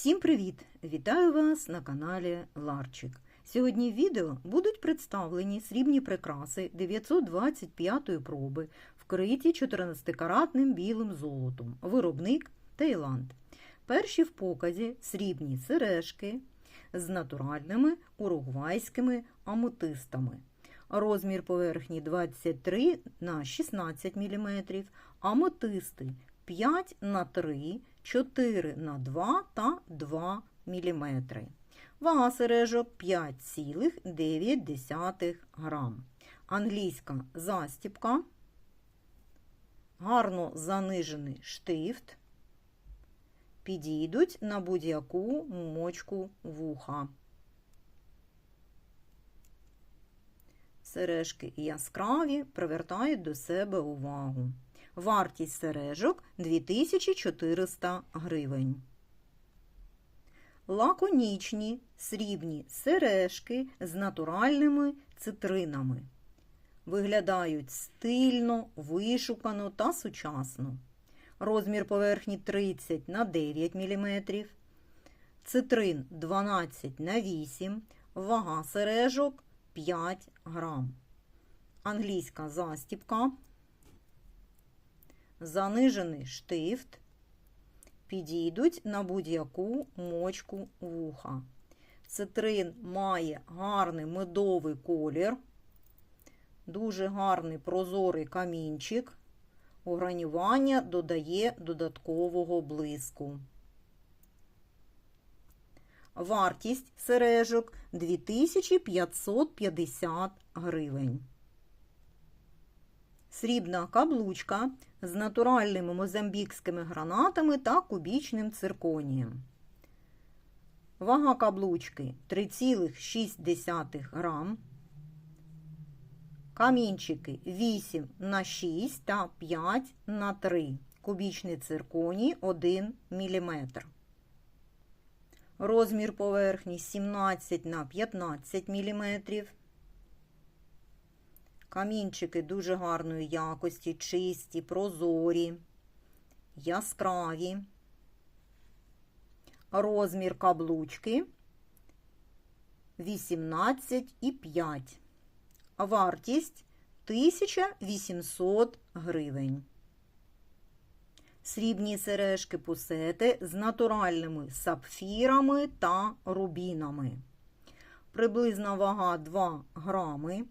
Всім привіт! Вітаю вас на каналі Ларчик. Сьогодні в відео будуть представлені срібні прикраси 925 проби, вкриті 14-каратним білим золотом. Виробник Таїланд. Перші в показі срібні сережки з натуральними уругвайськими аметистами. Розмір поверхні 23 на 16 мм, аметисти 5 на 3, 4 на 2 та 2 мм. Вага сережок 5,9 грам. Англійська застіпка, гарно занижений штифт, підійдуть на будь-яку мочку вуха. Сережки яскраві привертають до себе увагу. Вартість сережок 2400 гривень. Лаконічні срібні сережки з натуральними цитринами. Виглядають стильно, вишукано та сучасно. Розмір поверхні 30 на 9 мм. Цитрин 12 на 8 Вага сережок 5 грам. Англійська застіпка. Занижений штифт. Підійдуть на будь-яку мочку вуха. Цитрин має гарний медовий колір, дуже гарний прозорий камінчик. Огранювання додає додаткового блиску. Вартість сережок 2550 гривень. Срібна каблучка з натуральними мозамбікськими гранатами та кубічним цирконієм. Вага каблучки 3,6 грам. Камінчики 8 на 6 та 5 на 3. Кубічний цирконій 1 мм. Розмір поверхні 17 на 15 мм. Камінчики дуже гарної якості, чисті, прозорі, яскраві. Розмір каблучки 18,5. Вартість 1800 гривень. Срібні сережки пусети з натуральними сапфірами та рубінами. Приблизна вага 2 грами.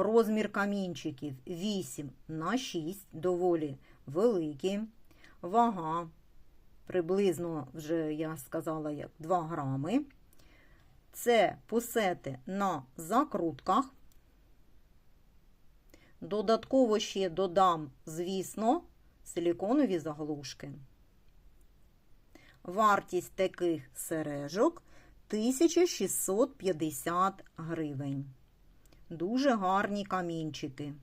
Розмір камінчиків 8 на 6, доволі великий. Вага приблизно, вже я сказала, як 2 грами. Це пусети на закрутках. Додатково ще додам, звісно, силіконові заглушки. Вартість таких сережок 1650 гривень. Дуже гарні камінчики.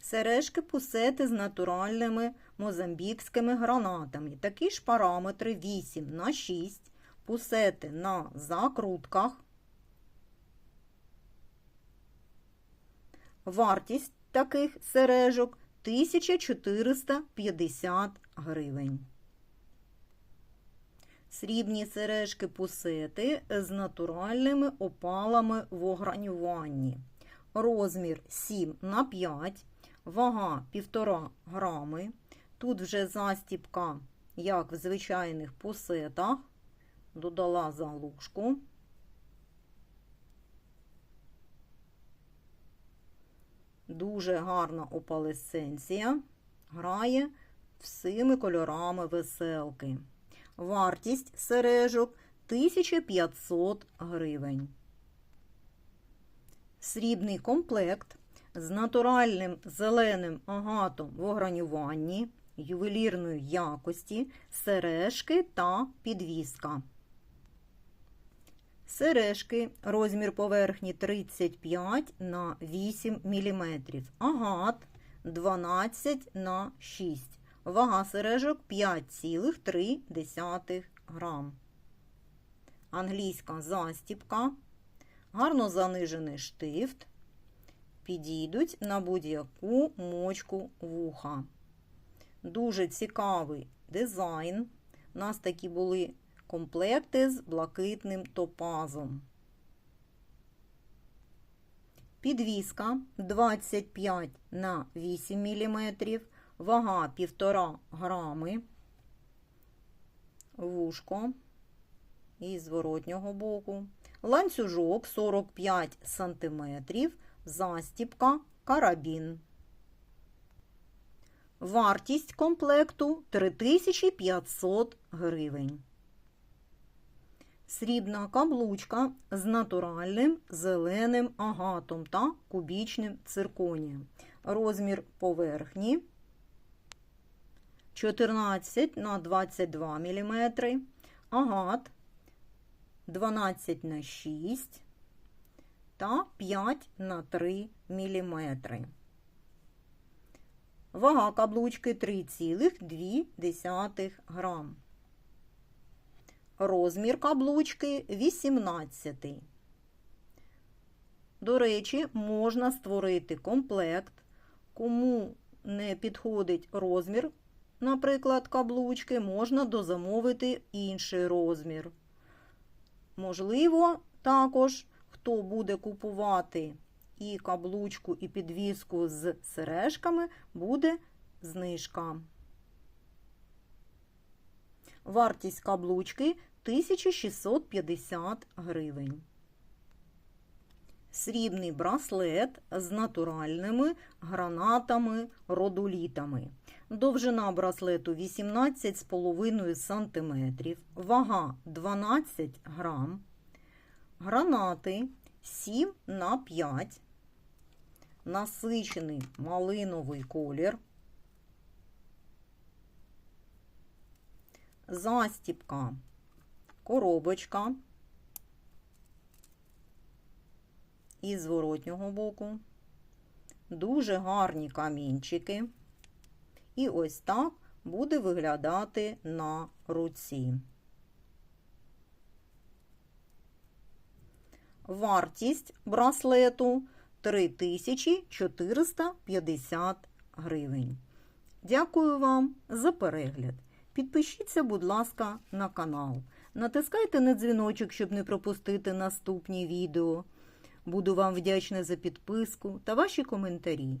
Сережки пусети з натуральними мозамбікськими гранатами. Такі ж параметри 8 на 6, пусети на закрутках. Вартість таких сережок 1450 гривень. Срібні сережки пусети з натуральними опалами в огранюванні. Розмір 7 на 5, вага 1,5 грами. Тут вже застіпка, як в звичайних пусетах, додала заглушку. Дуже гарна опалесценція, грає всіми кольорами веселки. Вартість сережок 1500 гривень. Срібний комплект з натуральним зеленим агатом в огранюванні, ювелірної якості, сережки та підвіска. Сережки розмір поверхні 35 на 8 мм. Агат 12 на 6 Вага сережок 5,3 грам. Англійська застіпка. Гарно занижений штифт. Підійдуть на будь-яку мочку вуха. Дуже цікавий дизайн. У нас такі були комплекти з блакитним топазом. Підвіска 25 на 8 мм, вага 1,5 грами, вушко і зворотнього боку, ланцюжок 45 см, застіпка, карабін. Вартість комплекту 3500 гривень. Срібна каблучка з натуральним зеленим агатом та кубічним цирконієм. Розмір поверхні 14 на 22 мм, агат 12 на 6 та 5 на 3 мм. Вага каблучки 3,2 грам. Розмір каблучки 18. До речі, можна створити комплект, кому не підходить розмір, наприклад, каблучки, можна дозамовити інший розмір. Можливо, також, хто буде купувати і каблучку, і підвіску з сережками, буде знижка. Вартість каблучки 1650 гривень. Срібний браслет з натуральними гранатами родулітами. Довжина браслету 18,5 см, вага 12 грам. Гранати 7 на 5, насичений малиновий колір. Застіпка, коробочка і зворотнього боку. Дуже гарні камінчики. І ось так буде виглядати на руці. Вартість браслету 3450 гривень. Дякую вам за перегляд. Підпишіться, будь ласка, на канал. Натискайте на дзвіночок, щоб не пропустити наступні відео. Буду вам вдячна за підписку та ваші коментарі.